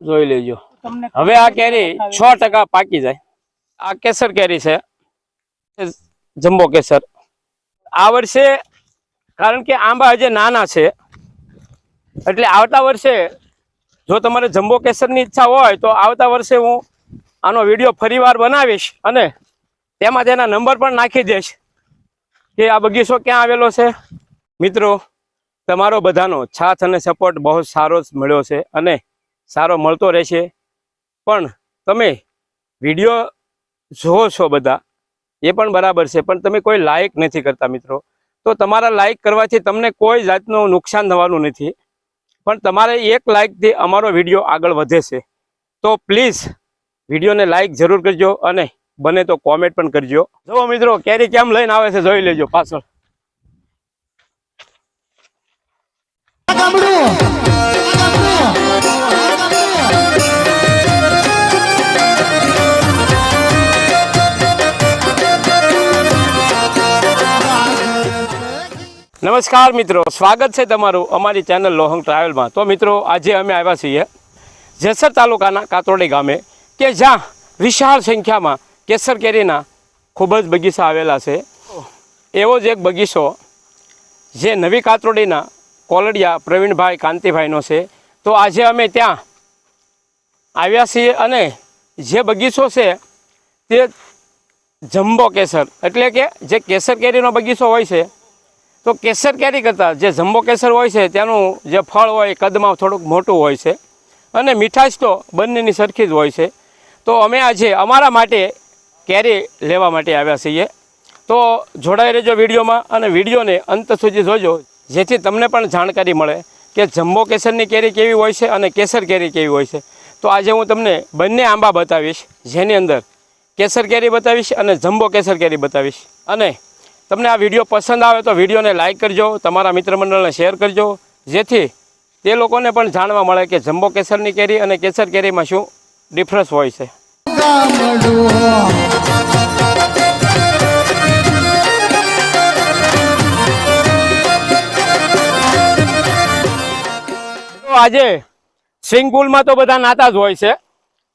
જોઈ લેજો. હવે આ કેરી છ ટકા પાકી જાય. આ કેસર કેરી છે. જમ્બો કેસર. આ વર્ષે કારણ કે આંબા હજે નાના છે. એટલે આવતા વર્ષે જો તમારે જમ્બો કેસરની ઈચ્છા હોય તો આવતા વર્ષે હું આનો વીડિયો ફરીવાર બનાવીશ અને તેમાં તેના નંબર પણ નાખી દઈશ. કે આ બગીચો ક્યાં આવેલો છે? મિત્રો તમારો બધાનો સાથ અને સપોર્ટ બહુ સારો જ મળ્યો છે અને સારો મળતો રહેશે. પણ તમે વીડિયો જુઓ છો બધા, એ પણ બરાબર છે. પણ તમે કોઈ લાઇક નથી કરતા મિત્રો. તો તમારા લાઇક કરવાથી તમને કોઈ જાતનું નુકસાન થવાનું નથી. પણ તમારે એક લાઇકથી અમારો વીડિયો આગળ વધે છે. તો પ્લીઝ વિડીયોને લાઇક જરૂર કરજો અને બને તો કોમેન્ટ પણ કરજો. જુઓ મિત્રો, કેરી કેમ લઈને આવે છે જોઈ લેજો પાછળ. નમસ્કાર મિત્રો, સ્વાગત છે તમારું અમારી ચેનલ લોહંગ ટ્રાવેલમાં. તો મિત્રો, આજે અમે આવ્યા છીએ જેસર તાલુકાના કાતરોડી ગામે, કે જ્યાં વિશાળ સંખ્યામાં કેસર કેરીના ખૂબ જ બગીચા આવેલા છે. એવો જ એક બગીચો જે નવી કાતરોડીના કોલડિયા પ્રવીણભાઈ કાંતિભાઈનો છે. તો આજે અમે ત્યાં આવ્યા છીએ અને જે બગીચો છે તે જમ્બો કેસર. એટલે કે જે કેસર કેરીનો બગીચો હોય છે તો કેસર કેરી કરતાં જે જમ્બો કેસર હોય છે તેનું જે ફળ હોય કદમાં થોડુંક મોટું હોય છે. અને મીઠાશ તો બંનેની સરખી જ હોય છે. તો અમે આજે અમારા માટે કેરી લેવા માટે આવ્યા છીએ. તો જોડાઈ રહેજો વિડીયોમાં અને વિડીયોને અંત સુધી જોજો, જેથી તમને પણ જાણકારી મળે કે જમ્બો કેસરની કેરી કેવી હોય છે અને કેસર કેરી કેવી હોય છે. તો આજે હું તમને બંને આંબા બતાવીશ, જેની અંદર કેસર કેરી બતાવીશ અને જમ્બો કેસર કેરી બતાવીશ. અને તમને આ વીડિયો પસંદ આવે તો વિડીયોને લાઇક કરજો, તમારા મિત્ર મંડળને શેર કરજો, જેથી તે લોકોને પણ જાણવા મળે કે જમ્બો કેસરની કેરી અને કેસર કેરીમાં શું ડિફરન્સ હોય છે. આજે સ્વિમિંગ પુલમાં તો બધા નાતા જ હોય છે,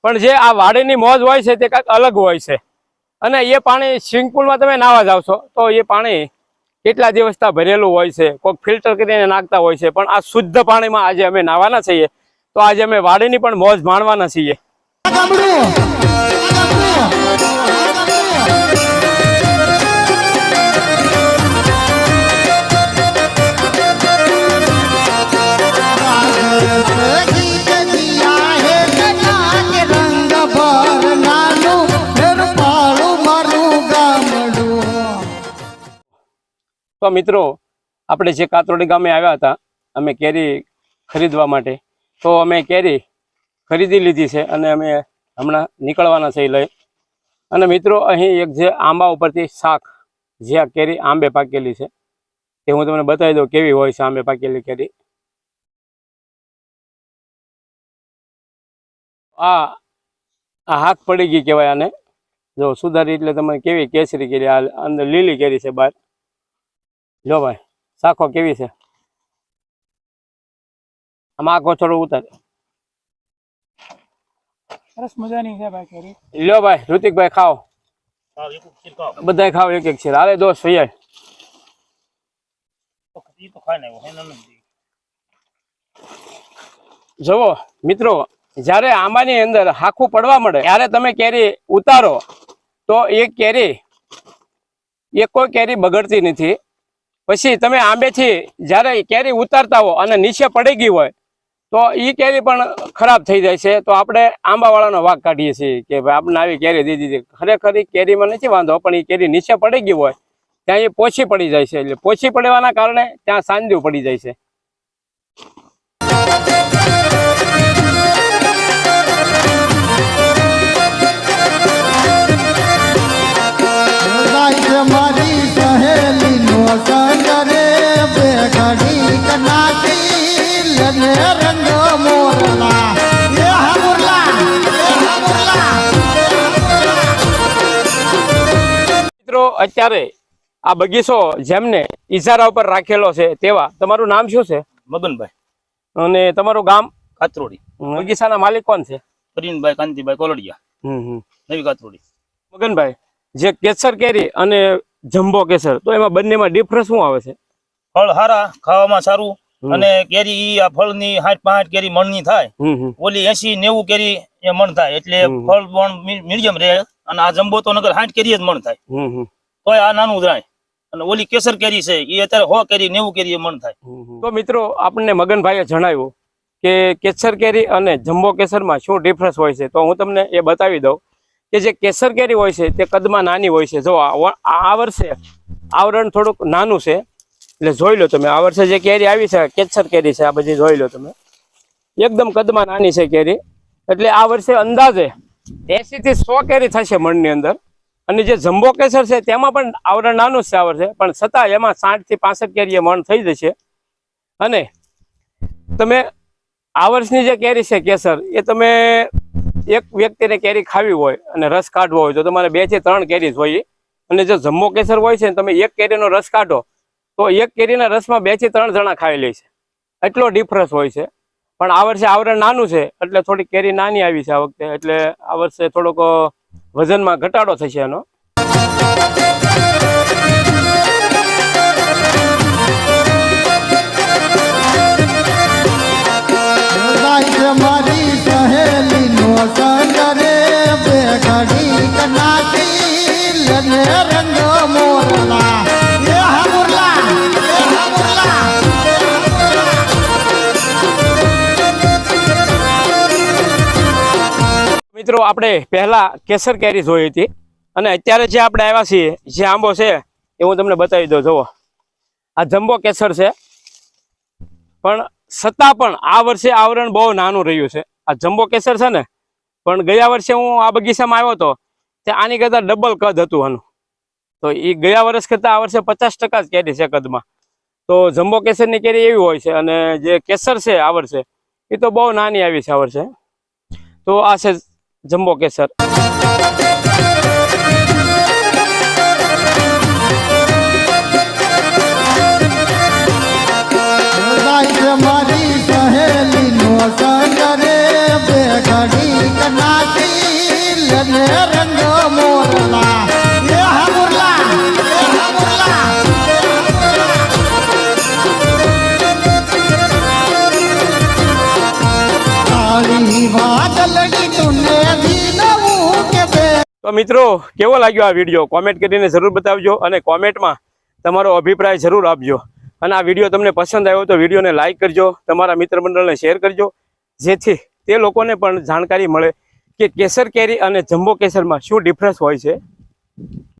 પણ જે આ વાડીની મોજ હોય છે તે કંઈક અલગ હોય છે. અને એ પાણી સ્વિમિંગ પુલમાં તમે નાવા જાવ છો, તો એ પાણી કેટલા દિવસથી ભરેલું હોય છે, કોઈક ફિલ્ટર કરીને નાખતા હોય છે, પણ આ શુદ્ધ પાણીમાં આજે અમે નાવાના છીએ. તો આજે અમે વાડીની પણ મોજ માણવાના છીએ. તો મિત્રો, આપણે જે કાતરોડી ગામે આવ્યા હતા, અમે કેરી ખરીદવા માટે. તો અમે કેરી ખરીદી લીધી છે અને અમે હમણાં નીકળવાના છે લઈ. અને મિત્રો, અહીં એક જે આંબા ઉપરથી શાક, જે આ કેરી આંબે પાકેલી છે તે હું તમને બતાવી દઉં કેવી હોય છે આંબે પાકેલી કેરી. આ આ હાથ પડી ગઈ કહેવાય આને. જો સુધારી એટલે તમે કેવી કેસરી કેરી, આ અંદર લીલી કેરી છે બહાર. જો ભાઈ શાખો કેવી છે? આમાં આ કોથળો ઉતર. સરસ મજાની છે ભાઈ કેરી. લ્યો ભાઈ ઋતિકભાઈ ખાઓ. બધાય ખાઓ એક એક છે હાલે દોસ્ત ભૈયા જુઓ મિત્રો જ્યારે આંબાની અંદર હાખું પડવા મળે ત્યારે તમે કેરી ઉતારો તો એ કેરી એ કોઈ કેરી બગડતી નથી. પછી તમે આંબેથી જ્યારે કેરી ઉતારતા હો અને નીચે પડી ગઈ હોય, તો એ કેરી પણ ખરાબ થઈ જાય છે. તો આપણે આંબાવાળાનો વાઘ કાઢીએ છીએ કે ભાઈ આપણે આવી કેરી દીધી ખરેખર એ કેરીમાં નથી વાંધો, પણ એ કેરી નીચે પડી ગઈ હોય, ત્યાં એ પોછી પડી જાય છે. એટલે પોછી પડવાના કારણે ત્યાં સાંજ્યું પડી જાય છે. અત્યારે આ બગીચો જેમને ઇજારા ઉપર રાખેલો છે તેવા તમારું નામ શું છે? મગનભાઈ અને તમારું ગામ? કાતરોડી. બગીચાના માલિક કોણ છે? પ્રિનભાઈ કાંતિભાઈ કોલડિયા. નવી કાતરોડી. મગનભાઈ જે કેસર કેરી અને જમ્બો કેસર તો એમાં બંનેમાં ડિફરન્સ શું આવે છે? ફળ હારા ખાવામાં સારું. અને કેરી ઈ આ ફળની હાઠ પાંઠ કેરી મણની થાય. ઓલી એસી નેવું કેરી એ મણ થાય. એટલે ફળ પણ મીડિયમ રહે અને આ જંબો તો નગર હાઠ કેરી જ મણ થાય. હમ આ નાનું જ અને ઓલી કેસર કેરી છે એ અત્યારે હો કેરી નેવું કેરી એ મણ થાય. તો મિત્રો આપણને મગનભાઈએ જણાવ્યું કે કેસર કેરી અને જમ્બો કેસરમાં શું ડિફરન્સ હોય છે? તો હું તમને એ બતાવી દઉં કે જે કેસર કેરી હોય છે તે કદમાં નાની હોય છે. જો આ વર્ષે આવરણ થોડુંક નાનું છે એટલે જોઈ લો તમે, આ વર્ષે જે કેરી આવી છે, કેસર કેરી છે, આ બધી જોઈ લો તમે. એકદમ કદમાં નાની છે કેરી. એટલે આ વર્ષે અંદાજે એસી થી સો કેરી થશે મણની અંદર. અને જે જમ્બો કેસર છે, તેમાં પણ આવરણ નાનું જ છે આ વર્ષે, પણ છતાં એમાં સાઠથી પાસઠ કેરી મણ થઈ જશે. અને તમે આ વર્ષની જે કેરી છે, કેસર, એ તમે એક વ્યક્તિને કેરી ખાવી હોય અને રસ કાઢવો હોય, તો તમારે બેથી ત્રણ કેરી જોઈએ. અને જો જમ્બો કેસર હોય છે તમે એક કેરીનો રસ કાઢો તો એક કેરીના રસમાં બેથી ત્રણ જણા ખાઈ લે છે. એટલો ડિફરન્સ હોય છે. પણ આ વર્ષે આવરણ નાનું છે, એટલે થોડી કેરી નાની આવી છે આ વખતે, એટલે આ વર્ષે થોડોક વજનમાં ઘટાડો થશે એનો. મારી મોરલા. મિત્રો, આપણે પહેલાં કેસર કેરી જોઈ હતી. અને અત્યારે જે આપણે આવ્યા છીએ, જે આંબો છે, એ હું તમને બતાવી દઉં. જુઓ. આ જમ્બો કેસર છે. પણ છતાં પણ આ વર્ષે આવરણ બહુ નાનું રહ્યું છે. આ જમ્બો કેસર છે ને, પણ ગયા વર્ષે હું આ બગીચામાં આવ્યો હતો ત્યાં આની કરતાં ડબલ કદ હતું આનું. તો એ ગયા વર્ષ કરતાં આ વર્ષે પચાસ જ કેરી છે કદમાં. તો જમ્બો કેસરની કેરી એવી હોય છે, અને જે કેસર છે આ વર્ષે એ તો બહુ નાની આવી છે આ વર્ષે. તો આ છે જમ્બો કેસર. તો મિત્રો, કેવો લાગ્યો આ વીડિયો? કોમેન્ટ કરીને જરૂર બતાવજો અને કોમેન્ટમાં તમારો અભિપ્રાય જરૂર આપજો. અને આ વીડિયો તમને પસંદ આવ્યો તો વિડીયોને લાઇક કરજો, તમારા મિત્ર મંડળને શેર કરજો, જેથી તે લોકોને પણ જાણકારી મળે કે કેસર કેરી અને જમ્બો કેસરમાં શું ડિફરન્સ હોય છે.